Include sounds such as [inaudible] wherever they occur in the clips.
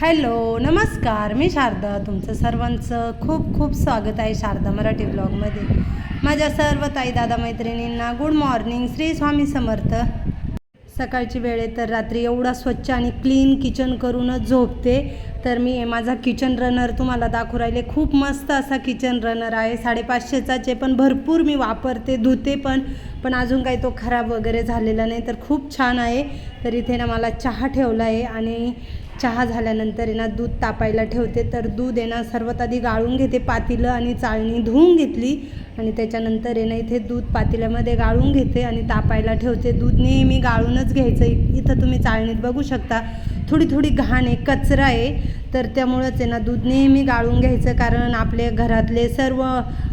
Hello नमस्कार. मी शारदा तुमचं सर्वांचं खूप खूप स्वागत आहे शारदा मराठी ब्लॉगमध्ये. माझ्या सर्व ताई दादा मैत्रिणींना गुड मॉर्निंग श्री स्वामी समर्थ. सकाळची वेळ आहे तर रात्री एवढा स्वच्छ आणि क्लीन किचन करूनच झोपते. तर मी माझा किचन रनर तुम्हाला दाखवू राहिले खूप मस्त असा किचन रनर आहे. साडेपाचशेचाच आहे पण भरपूर मी वापरते धुते पण पण अजून काही तो खराब वगैरे झालेला नाही. तर खूप छान आहे. तर इथे ना मला चहा ठेवला आहे आणि चहा झाल्यानंतर आहे ना दूध तापायला ठेवते. तर दूध आहे ना सर्वात आधी गाळून घेते पातीलं आणि चाळणी धुवून घेतली. आणि त्याच्यानंतर आहे ना इथे दूध पातेल्यामध्ये गाळून घेते आणि तापायला ठेवते. दूध नेहमी गाळूनच घ्यायचं. इथं तुम्ही चाळणीत बघू शकता. थोडी थोडी घाण आहे कचरा आहे. तर त्यामुळंच आहे ना दूध नेहमी गाळून घ्यायचं. कारण आपले घरातले सर्व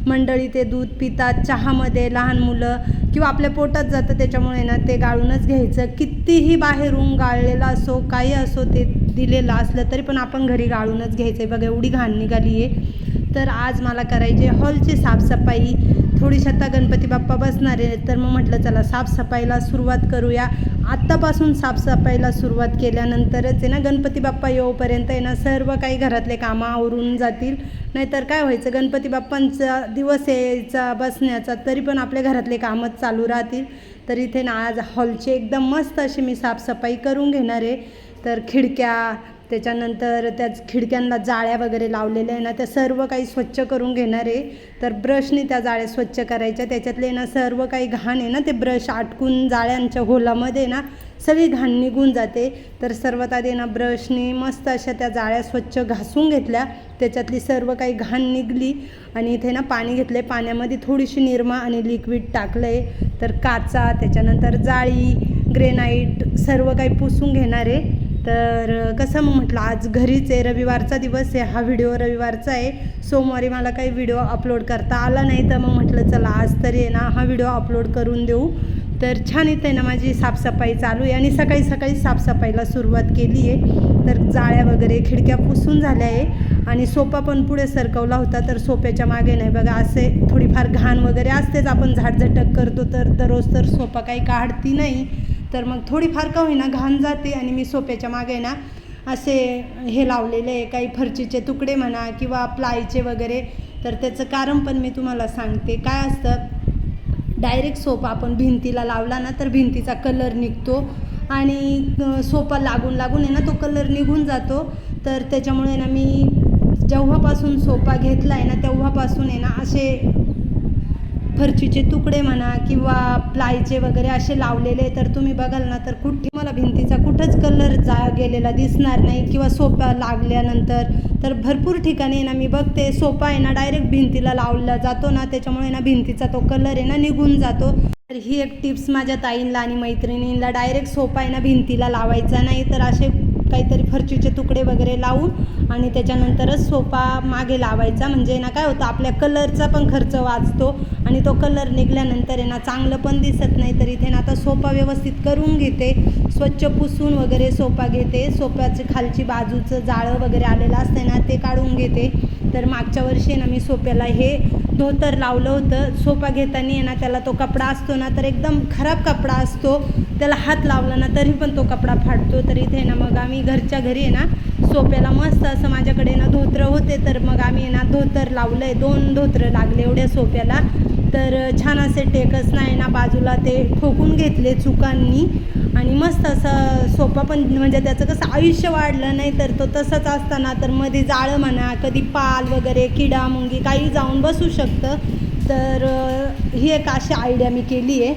मंडळी ते दूध पितात चहामध्ये लहान मुलं किंवा आपल्या पोटात जातं. त्याच्यामुळे ना ते गाळूनच घ्यायचं. कितीही बाहेरून गाळलेलं असो काही असो ते दिलेलं असलं तरी पण आपण घरी गाळूनच घ्यायचं आहे बघा एवढी घाण निघाली आहे. तर आज मला करायची हॉलची साफसफाई. थोडीशी आता गणपती बाप्पा बसणार आहे तर मग म्हटलं चला साफसफाईला सुरुवात करूया. आत्तापासून साफसफाईला सुरुवात केल्यानंतरच आहे ना गणपती बाप्पा येऊपर्यंत आहे ना सर्व काही घरातले कामं आवरून जातील. नाहीतर काय व्हायचं गणपती बाप्पांचा दिवस यायचा बसण्याचा तरी पण आपल्या घरातले कामच चालू राहतील. तर इथे ना आज हॉलची एकदम मस्त अशी मी साफसफाई करून घेणार आहे. तर खिडक्या त्याच्यानंतर त्याच खिडक्यांना जाळ्या वगैरे लावलेल्या आहे ना त्या सर्व काही स्वच्छ करून घेणार आहे. तर ब्रशने त्या जाळ्या स्वच्छ करायच्या. त्याच्यातले ना सर्व काही घाण आहे ना ते ब्रश आटकून जाळ्यांच्या होलामध्ये ना सगळी घाण निघून जाते. तर सर्वात आधी ना ब्रशने मस्त अशा त्या जाळ्या स्वच्छ घासून घेतल्या. त्याच्यातली सर्व काही घाण निघली आणि इथे ना पाणी घेतलं आहे पाण्यामध्ये थोडीशी निरमा आणि लिक्विड टाकलं आहे तर काचा त्याच्यानंतर जाळी ग्रेनाईट सर्व काही पुसून घेणार आहे. तर कसं मग म्हटलं आज घरीच आहे रविवारचा दिवस आहे हा व्हिडिओ रविवारचा आहे. सोमवारी मला काही व्हिडिओ अपलोड करता आला नाही तर मग म्हटलं चला आज तरी आहे ना हा व्हिडिओ अपलोड करून देऊ. तर छान इथे ना माझी साफसफाई चालू आहे आणि सकाळी सकाळी साफसफाईला सुरुवात केली आहे. तर जाळ्या वगैरे खिडक्या पुसून झाल्या आहे आणि सोपा पण पुढे सरकवला होता तर सोप्याच्या मागे नाही. बघा असे थोडीफार घाण वगैरे असतेच आपण झाडझटक करतो तर दररोज तर सोपा काही काढती नाही. तर मग थोडीफार का होईना घाण जाते आणि मी सोप्याच्या मागे ना असे हे लावलेले आहे काही फरचीचे तुकडे म्हणा किंवा प्लायचे वगैरे. तर त्याचं कारण पण मी तुम्हाला सांगते. काय असतं डायरेक्ट सोपा आपण भिंतीला लावला ना तर भिंतीचा कलर निघतो. आणि सोफा लागून लागून आहे ना तो कलर निघून जातो. तर त्याच्यामुळे ना मी जेव्हापासून सोपा घेतला आहे ना तेव्हापासून आहे ना असे फरचीचे तुकडे म्हणा किंवा प्लायचे वगैरे असे लावलेले तर तुम्ही बघाल ना तर कुठे मला भिंतीचा कुठंच कलर जा गेलेला दिसणार नाही किंवा सोपा लागल्यानंतर. तर भरपूर ठिकाणी ना मी बघते सोपा आहे ना डायरेक्ट भिंतीला लावला जातो ना त्याच्यामुळे ना भिंतीचा तो कलर आहे ना निघून जातो. तर ही एक टिप्स माझ्या ताईंला आणि मैत्रिणींना डायरेक्ट सोपा आहे ना भिंतीला लावायचा नाही तर असे काहीतरी फरचीचे तुकडे वगैरे लावून आणि त्याच्यानंतरच सोफा मागे लावायचा. म्हणजे ना काय होतं आपल्या कलरचा पण खर्च वाचतो आणि तो कलर निघाल्यानंतर आहे ना चांगलं पण दिसत नाही तर इथे ना आता सोफा व्यवस्थित करून घेते. स्वच्छ पुसून वगैरे सोफा घेते. सोफ्याचे खालची बाजूचं जाळं वगैरे आलेलं असते ना ते काढून घेते. तर मागच्या वर्षी ना मी सोप्याला हे धोतर लावलं होतं. सोफा घेताना ना त्याला तो कपडा असतो ना तर एकदम खराब कपडा असतो. त्याला हात लावला ना तरी पण तो कपडा फाटतो. तर इथे ना मग आम्ही घरच्या घरी आहे ना सोप्याला मस्त असं माझ्याकडे ना धोतरं होते. तर मग आम्ही ना धोतर लावलं आहे दोन धोतरं लागले एवढ्या सोप्याला. तर छान असे टेकच नाही ना बाजूला ते ठोकून घेतले चुकांनी. आणि मस्त असं सोपा पण म्हणजे त्याचं कसं आयुष्य वाढलं नाही तर तो तसंच असताना तर मध्ये जाळं म्हणा कधी पाल वगैरे किडा मुंगी काही जाऊन बसू शकतं. तर ही एक अशी आयडिया मी केली आहे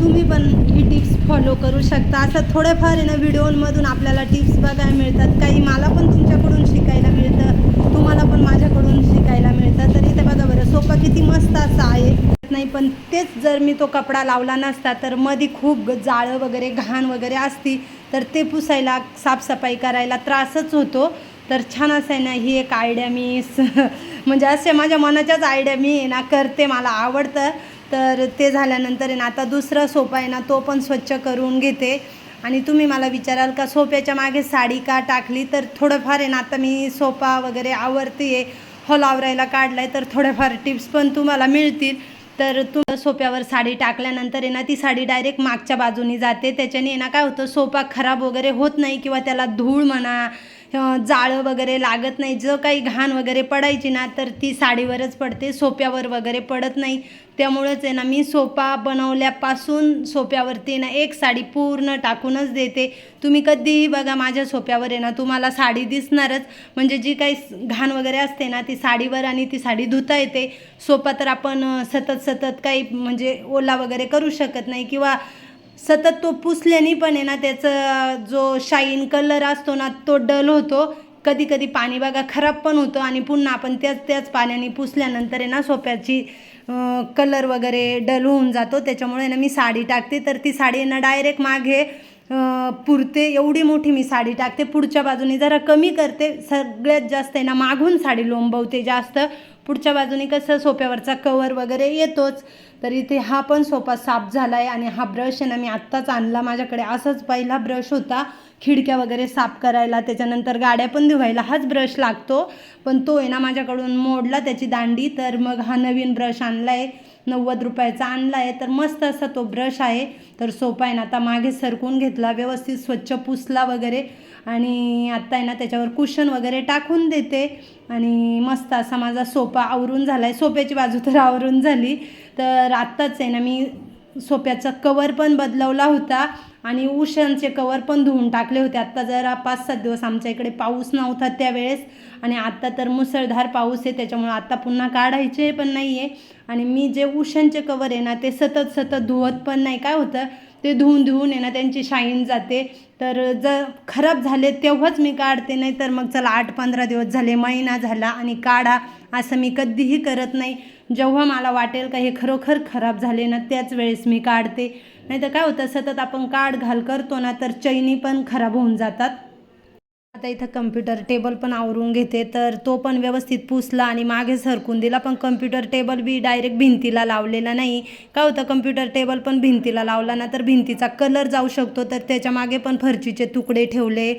तुम्ही पण ही टिप्स फॉलो करू शकता. असं थोडेफार आहे ना व्हिडिओमधून आपल्याला टिप्स बघायला मिळतात. काही मला पण तुमच्याकडून शिकायला मिळतं. तुम्हाला पण माझ्याकडून शिकायला मिळतं. तर इथे बघा बरं सोपा किती मस्त असा आहे. नाही पण तेच जर मी तो कपडा लावला नसता तर मध्ये खूप जाळं वगैरे घाण वगैरे असती तर ते पुसायला साफसफाई करायला त्रासच होतो. तर छान असं आहे ना ही एक आयडिया मी [laughs] म्हणजे असे माझ्या मनाच्याच आयडिया मी ना करते मला आवडतं. तर ते झाल्यानंतर आहे ना आता दुसरा सोपा आहे ना तो पण स्वच्छ करून घेते. आणि तुम्ही मला विचाराल का सोफ्याच्या मागे साडी का टाकली? तर थोडंफार आहे ना आता मी सोफा वगैरे आवडते आहे हॉल आवरायला काढला आहे तर थोड्याफार टिप्स पण तुम्हाला मिळतील. तर तुला सोप्यावर साडी टाकल्यानंतर आहे ना ती साडी डायरेक्ट मागच्या बाजूनी जाते. त्याच्याने ना काय होतं सोफा खराब वगैरे होत नाही किंवा त्याला धूळ म्हणा जाळं वगैरे लागत नाही. जो काही घाण वगैरे पडायची ना तर ती साडीवरच पडते. सोप्यावर वगैरे पडत नाही. त्यामुळंच आहे ना मी सोफा बनवल्यापासून सोप्यावरती ना एक साडी पूर्ण टाकूनच देते. तुम्ही कधीही बघा माझ्या सोप्यावर आहे ना तुम्हाला साडी दिसणारच. म्हणजे जी काही घाण वगैरे असते ना ती साडीवर आणि ती साडी धुता येते. सोपा तर आपण सतत सतत काही म्हणजे ओला वगैरे करू शकत नाही किंवा सतत तो पुसल्याने पण आहे ना त्याचा जो शाईन कलर असतो ना तो डल होतो. कधी कधी पाणी बघा खराब पण होतं आणि पुन्हा आपण त्याच त्याच पाण्याने पुसल्यानंतर आहे ना सोप्याची कलर वगैरे डल होऊन जातो. त्याच्यामुळे ना मी साडी टाकते. तर ती साडी ना डायरेक्ट मागे पुरते. एवढी मोठी मी साडी टाकते. पुढच्या बाजूने जरा कमी करते. सगळ्यात जास्त आहे ना मागून साडी लोंबवते जास्त. पुढच्या बाजूने कसं सोप्यावरचा कवर वगैरे येतोच तर इथे हा पण सोफा साफ झाला आहे आणि हा ब्रश आहे ना मी आत्ताच आणला माझ्याकडे. असाच पहिला ब्रश होता खिडक्या वगैरे साफ करायला त्याच्यानंतर गाड्या पण धुवायला हाच ब्रश लागतो. पण तो आहे ना माझ्याकडून मोडला त्याची दांडी तर मग हा नवीन ब्रश आणला आहे नव्वद रुपयाचा आणला आहे. तर मस्त असा तो ब्रश आहे. तर सोपा आहे ना आता मागे सरकून घेतला व्यवस्थित स्वच्छ पुसला वगैरे. आणि आत्ता आहे ना त्याच्यावर कुशन वगैरे टाकून देते. आणि मस्त असा माझा सोफा आवरून झाला आहे सोप्याची बाजू तर आवरून झाली. तर आत्ताच आहे ना मी सोप्याचा कवर पण बदलवला होता. आणि उशांचे कवर पण धुवून टाकले होते. आत्ता जरा पाच सात दिवस आमच्या इकडे पाऊस नव्हता त्यावेळेस. आणि आत्ता तर मुसळधार पाऊस आहे त्याच्यामुळं आत्ता पुन्हा काढायचे पण नाही आहे आणि मी जे उशांचे कवर आहे ना ते सतत सतत धुवत पण नाही. काय होतं? ते धुवून धुवून आहे ना त्यांची शाईन जाते. तर जर खराब झाले तेव्हाच मी काढते नाही तर मग चला आठ पंधरा दिवस झाले महिना झाला आणि काढा असं मी कधीही करत नाही. जेव्हा मला वाटेल का हे खरोखर खराब झाले ना त्याच वेळेस मी काढते. नाही तर काय होतं सतत आपण काढ घाल करतो ना तर चैनी पण खराब होऊन जातात. आता इथं कम्प्युटर टेबल पण आवरून घेते तर तो पण व्यवस्थित पुसला आणि मागे सरकून दिला पण कम्प्युटर टेबल बी डायरेक्ट भिंतीला लावलेला नाही. काय होतं कम्प्युटर टेबल पण भिंतीला लावला ना तर भिंतीचा कलर जाऊ शकतो तर त्याच्यामागे पण फरचीचे तुकडे ठेवले.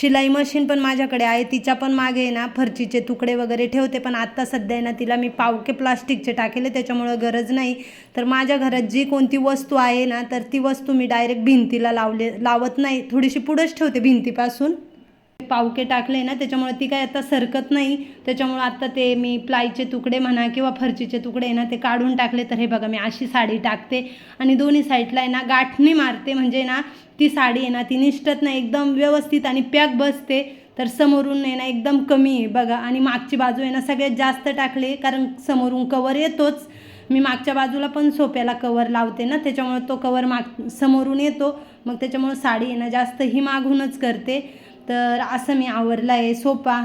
शिलाई मशीन पण माझ्याकडे आहे तिच्या पण मागे ना फरचीचे तुकडे वगैरे ठेवते पण आत्ता सध्या आहे ना तिला मी पावके प्लास्टिकचे टाकेले त्याच्यामुळं गरज नाही. तर माझ्या घरात जी कोणती वस्तू आहे ना तर ती वस्तू मी डायरेक्ट भिंतीला लावले लावत नाही. थोडीशी पुढंच ठेवते भिंतीपासून. पावके टाकले ना त्याच्यामुळे ती काय आता सरकत नाही. त्याच्यामुळे आता ते मी प्लायचे तुकडे म्हणा किंवा फरचीचे तुकडे आहे ना ते काढून टाकले. तर हे बघा मी अशी साडी टाकते. आणि दोन्ही साईडला आहे ना गाठणी मारते. म्हणजे ना ती साडी आहे ना ती निष्ठत नाही. एकदम व्यवस्थित आणि पॅक बसते. तर समोरून आहे ना एकदम कमी आहे बघा. आणि मागची बाजू आहे ना सगळ्यात जास्त टाकले कारण समोरून कवर येतोच. मी मागच्या बाजूला पण सोप्याला कवर लावते ना त्याच्यामुळे तो कवर माग समोरून येतो. मग त्याच्यामुळं साडी आहे ना जास्त ही मागूनच करते. तर असं मी आवरला आहे सोपा.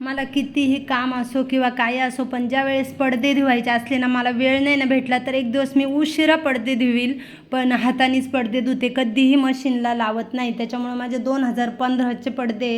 मला कितीही काम असो किंवा काय असो पण ज्या वेळेस पडदे धुवायचे असले ना मला वेळ नाही ना भेटला तर एक दिवस मी उशिरा पडदे धुवील. पण हातानेच पडदे धुते कधीही मशीनला लावत नाही. त्याच्यामुळे माझे दोन हजार पंधराचे पडदे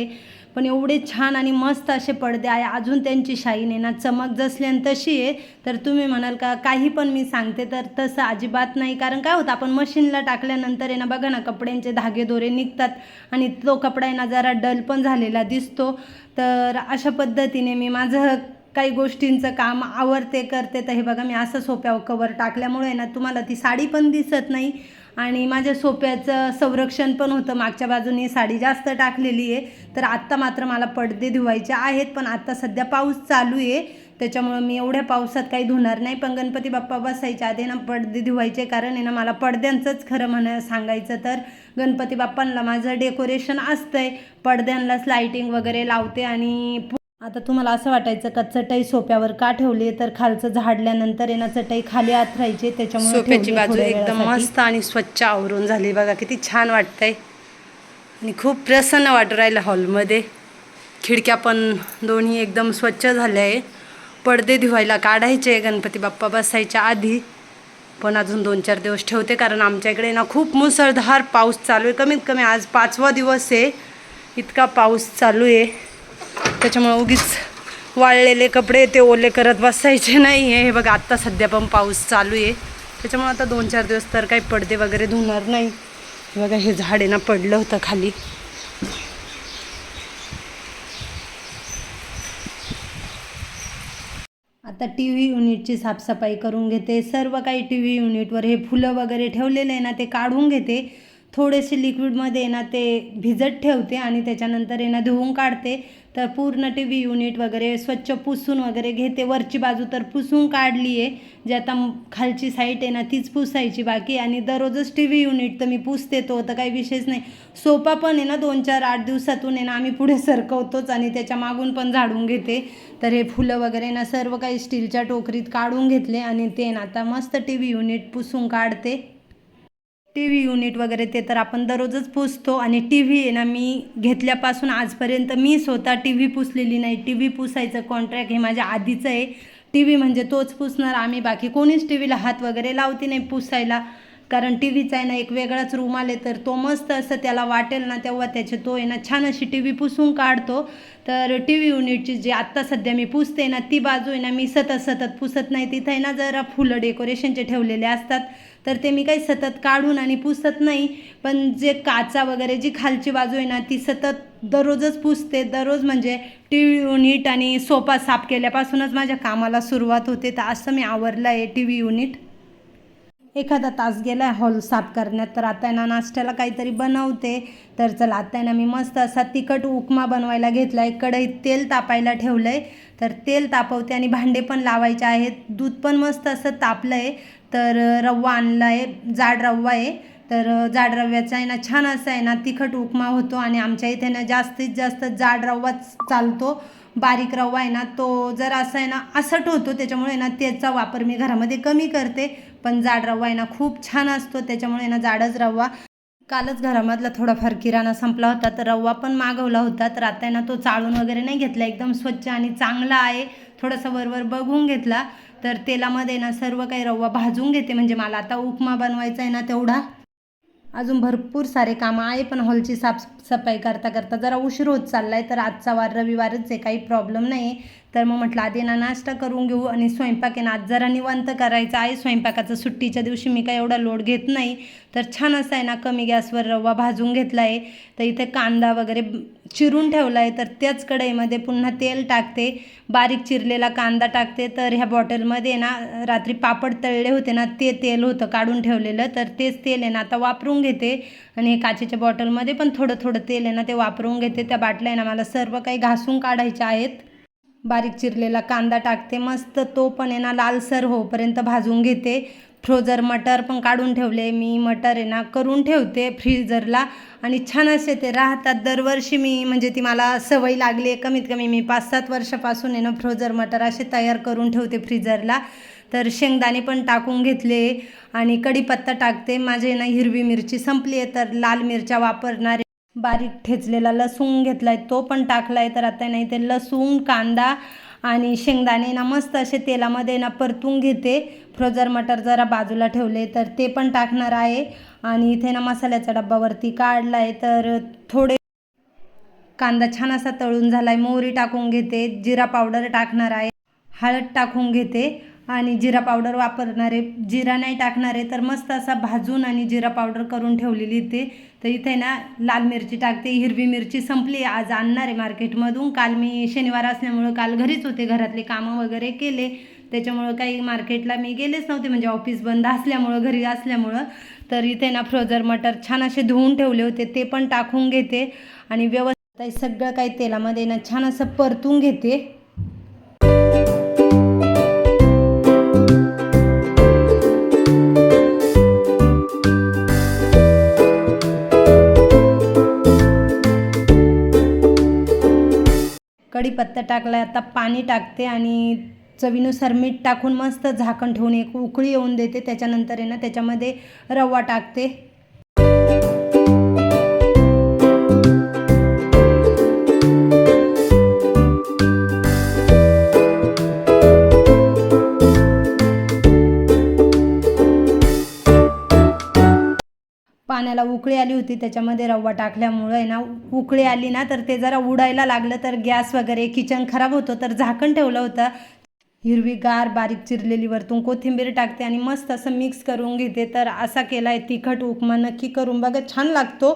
पण एवढे छान आणि मस्त असे पडदे आहे. अजून त्यांची शाईन आहे ना चमक जसली आणि तशी आहे तर तुम्ही म्हणाल का काही पण मी सांगते तर तसं अजिबात नाही. कारण काय होतं आपण मशीनला टाकल्यानंतर आहे ना बघा ना कपड्यांचे धागे दोरे निघतात आणि तो कपडा आहे ना जरा डल पण झालेला दिसतो. तर अशा पद्धतीने मी माझं काही गोष्टींचं काम आवरते करते. तर हे बघा मी असं सोप्यावर कवर टाकल्यामुळे ना तुम्हाला ती साडी पण दिसत नाही. आणि माझ्या सोप्याचं संरक्षण पण होतं. मागच्या बाजूने साडी जास्त टाकलेली आहे. तर आत्ता मात्र मला पडदे धुवायचे आहेत पण आत्ता सध्या पाऊस चालू आहे. त्याच्यामुळं मी एवढ्या पावसात काही धुणार नाही. पण गणपती बाप्पा बसायच्या आधी ना पडदे धुवायचे. कारण आहे ना मला पडद्यांचंच खरं म्हणा सांगायचं तर गणपती बाप्पांना माझं डेकोरेशन असतंय. पडद्यांनाच लाईटिंग वगैरे लावते आणि आता तुम्हाला असं वाटायचं का चटई सोप्यावर का ठेवली तर खालचं झाडल्यानंतर ना चटई खाली आथरायची त्याच्यामुळे ठेवली बाजू एकदम. मस्त आणि स्वच्छ आवरून झाली. बघा किती छान वाटतंय. आणि खूप प्रसन्न वाटू राहिलं हॉलमध्ये. खिडक्या पण दोन्ही एकदम स्वच्छ झाल्या आहे पडदे धुवायला काढायचे गणपती बाप्पा बसायच्या आधी. पण अजून दोन चार दिवस ठेवते कारण आमच्या इकडे ना खूप मुसळधार पाऊस चालू आहे. कमीत कमी आज पाचवा दिवस आहे. इतका पाऊस चालू आहे. त्याच्यामुळे उगीच वाळलेले कपडे ते ओले करत बसायचे नाही आहे हे बघा आत्ता सध्या पण पाऊस चालू आहे. त्याच्यामुळे आता दोन चार दिवस तर काही पडदे वगैरे धुणार नाही. बघा हे झाड आहे ना पडलं होतं खाली. आता टी व्ही युनिटची साफसफाई करून घेते. सर्व काही टी व्ही युनिटवर हे फुलं वगैरे ठेवलेले आहे ना ते काढून घेते. थोडेसे लिक्विडमध्ये आहे ना ते भिजत ठेवते आणि त्याच्यानंतर आहे ना धुवून काढते. तर पूर्ण टी व्ही युनिट वगैरे स्वच्छ पुसून वगैरे घेते. वरची बाजू तर पुसून काढली आहे. जे आता खालची साईट आहे ना तीच पुसायची बाकी आणि दररोजच टी व्ही युनिट तर मी पुसते तो तर काही विशेष नाही. सोफा पण आहे ना दोन चार आठ दिवसातून आहे ना आम्ही पुढे सरकवतोच आणि त्याच्या मागून पण झाडून घेते. तर हे फुलं वगैरे ना सर्व काही स्टीलच्या टोकरीत काढून घेतले आणि ते ना आता मस्त टी व्ही युनिट पुसून काढते. टी व्ही युनिट वगैरे ते तर आपण दररोजच पुसतो आणि टी व्ही आहे ना मी घेतल्यापासून आजपर्यंत मी स्वतः टी व्ही पुसलेली नाही. टी व्ही पुसायचं कॉन्ट्रॅक्ट हे माझ्या आधीचं आहे. टी व्ही म्हणजे तोच पुसणार. आम्ही बाकी कोणीच टी व्हीला हात वगैरे लावते नाही पुसायला. कारण टी व्हीचा आहे ना एक वेगळाच रूम आले तर तो मस्त असं त्याला वाटेल ना तेव्हा त्याचे तो आहे ना छान अशी टी व्ही पुसून काढतो. तर टी व्ही युनिटची जी आत्ता सध्या मी पुसते ना ती बाजू आहे ना मी सतत सतत पुसत नाही. तिथं आहे ना जरा फुलं डेकोरेशनचे ठेवलेले असतात. तर ते मी काही सतत काढून आणि पुसत नाही पण जे काचा वगैरे जी खालची बाजू आहे ना ती सतत दररोजच पुसते. दररोज म्हणजे टी व्ही युनिट आणि सोफा साफ केल्यापासूनच माझ्या कामाला सुरुवात होते. तर असं मी आवरलं आहे टी व्ही युनिट. एखादा तास गेला हॉल साफ करण्यात तर आता ना नाश्त्याला काहीतरी बनवते. तर चला आता आहे ना मी मस्त असा तिखट उपमा बनवायला घेतला आहे कढईत तेल तापायला ठेवलं आहे तर तेल तापवते आणि भांडे पण लावायचे आहेत. दूध पण मस्त असं तापलं आहे तर रवा आणला आहे. जाड रवा आहे. तर जाड रव्याचा आहे ना छान असं आहे ना तिखट उपमा होतो आणि आमच्या इथे ना जास्तीत जास्त जाड रवाच चालतो. बारीक रवा आहे ना तो जर असा आहे ना असट होतो त्याच्यामुळे ना त्याचा वापर मी घरामध्ये कमी करते. पण जाड रवा आहे ना खूप छान असतो त्याच्यामुळे ना जाडच रवा कालच घरामधला थोडाफार किराणा संपला होता तर रवा पण मागवला होता. तर आता आहे ना तो चाळून वगैरे नाही घेतला एकदम स्वच्छ आणि चांगला आहे. थोडंसं वरवर बघून घेतला. तर तेलामध्ये ना सर्व काही रवा भाजून घेते. म्हणजे मला आता उपमा बनवायचा आहे ना तेवढा. अजून भरपूर सारे कामं आहे पण हॉलची साफसफाई करता करता जरा उशीर होत चालला आहे तर आजचा वार रविवारच आहे काही प्रॉब्लेम नाही आहे तर मग म्हटलं आधी ना नाश्ता करून घेऊ आणि स्वयंपाक आहे ना आज जरा निवांत करायचा. आहे स्वयंपाकाचं सुट्टीच्या दिवशी मी काय एवढा लोड घेत नाही. तर छान असं आहे ना कमी गॅसवर रवा भाजून घेतला आहे तर इथे कांदा वगैरे चिरून ठेवला आहे तर त्याच कढईमध्ये पुन्हा तेल टाकते. बारीक चिरलेला कांदा टाकते. तर ह्या बॉटलमध्ये ना रात्री पापड तळले होते ना ते तेल होतं काढून ठेवलेलं. तर तेच तेल आहे ना आता वापरून घेते. आणि हे काचेच्या बॉटलमध्ये पण थोडं थोडं तेल आहे ना ते वापरून घेते. त्या बाटल्या आहे ना मला सर्व काही घासून काढायच्या आहेत. बारीक चिरलेला कांदा टाकते. मस्त तो पण आहे ना लालसर होईपर्यंत भाजून घेते. फ्रोझर मटर पण काढून ठेवले मी. मटर आहे ना करून ठेवते फ्रीजरला. आणि छान असे ते राहतात. दरवर्षी मी म्हणजे ती मला सवय लागली आहे. कमीत कमी मी पाच सात वर्षापासून आहे ना फ्रोझर मटर असे तयार करून ठेवते फ्रीजरला. तर शेंगदाणे पण टाकून घेतले. आणि कढीपत्ता टाकते. माझे ना हिरवी मिरची संपली आहे. तर लाल मिरच्या वापरणारे बारीक ठेचलेला लसूण घेतला आहे तो पण टाकला आहे तर आता नाही ते लसूण कांदा आणि शेंगदाणे ना मस्त असे तेलामध्ये ना परतून घेते. फ्रोजर मटर जरा बाजूला ठेवले तर ते पण टाकणार आहे. आणि इथे ना मसाल्याचा डब्बावरती काढला आहे तर थोडे कांदा छान असा तळून झाला आहे मोहरी टाकून घेते जिरा पावडर टाकणार आहे. हळद टाकून घेते. आणि जिरा पावडर वापरणारे जिरा नाही टाकणारे तर मस्त असा भाजून आणि जिरा पावडर करून ठेवलेली ते तर इथे ना लाल मिरची टाकते हिरवी मिरची संपली. आज आणणार आहे मार्केटमधून. काल मी शनिवार असल्यामुळं काल घरीच होते घरातले कामं वगैरे केले. त्याच्यामुळं काही मार्केटला मी गेलेच नव्हते म्हणजे ऑफिस बंद असल्यामुळं घरी असल्यामुळं. तर इथे ना फ्रोझर मटर छान असे धुवून ठेवले होते ते पण टाकून घेते. आणि व्यवस्थित सगळं काही तेलामध्ये ना छान असं परतून घेते. कढीपत्ता टाकला आता पाणी टाकते आणि चवीनुसार मीठ टाकून मस्त झाकण ठेवून एक उकळी येऊन देते. त्याच्यानंतर आहे ना त्याच्यामध्ये रवा टाकते. पाण्याला उकळी आली होती त्याच्यामध्ये रवा टाकल्यामुळं आहे ना उकळी आली ना तर ते जरा उडायला लागलं तर गॅस वगैरे किचन खराब होतं तर झाकण ठेवलं होतं. हिरवीगार बारीक चिरलेली वरतून कोथिंबीर टाकते आणि मस्त असं मिक्स करून घेते तर असा केला आहे तिखट उपमा. नक्की करून बघा छान लागतो.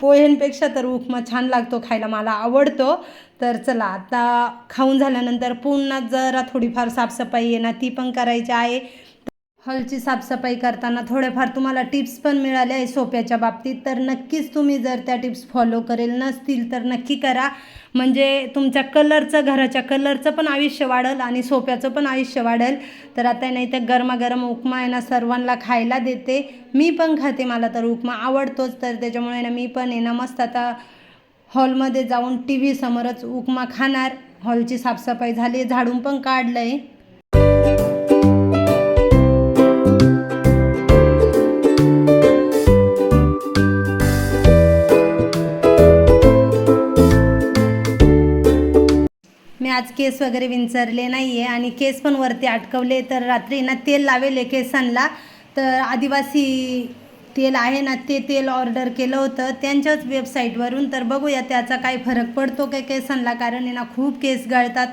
पोह्यांपेक्षा तर उपमा छान लागतो खायला मला आवडतो. तर चला आता खाऊन झाल्यानंतर पुन्हा जरा थोडीफार साफसफाई आहे ना ती पण करायची आहे. हॉलची साफसफाई करताना थोडेफार तुम्हाला टिप्स पण मिळाल्या आहे सोप्याच्या बाबतीत. तर नक्कीच तुम्ही जर त्या टिप्स फॉलो करेल नसतील तर नक्की करा. म्हणजे तुमच्या कलरचं घराच्या कलरचं पण आयुष्य वाढेल आणि सोप्याचं पण आयुष्य वाढेल. तर आता नाही तर गरमागरम उपमा आहे ना सर्वांना खायला देते. मी पण खाते मला तर उपमा आवडतोच. तर त्याच्यामुळे ना मी पण आहे ना मस्त आता हॉलमध्ये जाऊन टी व्ही समोरच उपमा खाणार. हॉलची साफसफाई झाली झाडून पण काढलं आहे केस वगैरे विंचरले नाही आहे आणि केस पण वरती अटकवले तर रात्री ना तेल लावेले केसांना. तर आदिवासी तेल आहे ना ते तेल ऑर्डर केलं होतं. त्यांच्याच वेबसाईटवरून तर बघूया त्याचा काय फरक पडतो काय केसांना? कारण आहे ना खूप केस गळतात.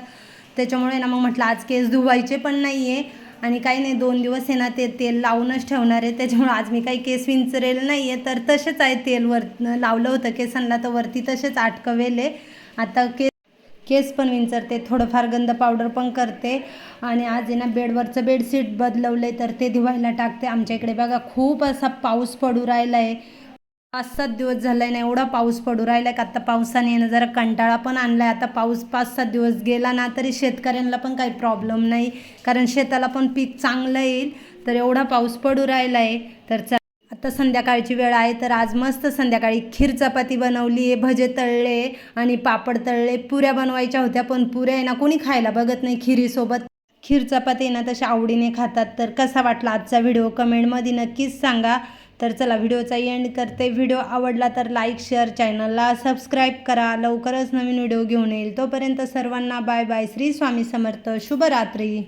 त्याच्यामुळे ना मग म्हटलं आज केस धुवायचे पण नाही आहे आणि काही नाही दोन दिवस आहे ना ते तेल लावूनच ठेवणार आहे. त्याच्यामुळे आज मी काही केस विंचरेलं नाही आहे तर तसेच आहे तेल वर लावलं होतं केसांना तर वरती तसेच अटकवेले. आता केस केस पण विंचरते थोडंफार गंध पावडर पण करते. आणि आज आहे ना बेडवरचं बेडशीट बदलवलं आहे तर ते धुवायला टाकते. आमच्या इकडे बघा खूप असा पाऊस पडू राहिला आहे पाच सात दिवस झाला आहे ना एवढा पाऊस पडू राहिला आहे का आता पावसाने येणं जरा कंटाळा पण आणला आहे आता पाऊस पाच सात दिवस गेला ना तरी शेतकऱ्यांना पण काही प्रॉब्लेम नाही. कारण शेताला पण पीक चांगलं येईल तर एवढा पाऊस पडू राहिला आहे तर आता संध्याकाळची वेळ आहे तर आज मस्त संध्याकाळी खीर चपाती बनवली आहे भजे तळले आणि पापड तळले. पुऱ्या बनवायच्या होत्या पण पुऱ्या आहे ना कोणी खायला बघत नाही खिरीसोबत. खीर चपाती ना तशा आवडीने खातात. तर कसा वाटला आजचा व्हिडिओ? कमेंटमध्ये नक्कीच सांगा. तर चला व्हिडिओचा एंड करते. व्हिडिओ आवडला तर लाईक शेअर चॅनलला सबस्क्राईब करा. लवकरच नवीन व्हिडिओ घेऊन येईल. तोपर्यंत सर्वांना बाय बाय श्री स्वामी समर्थ. शुभरात्री.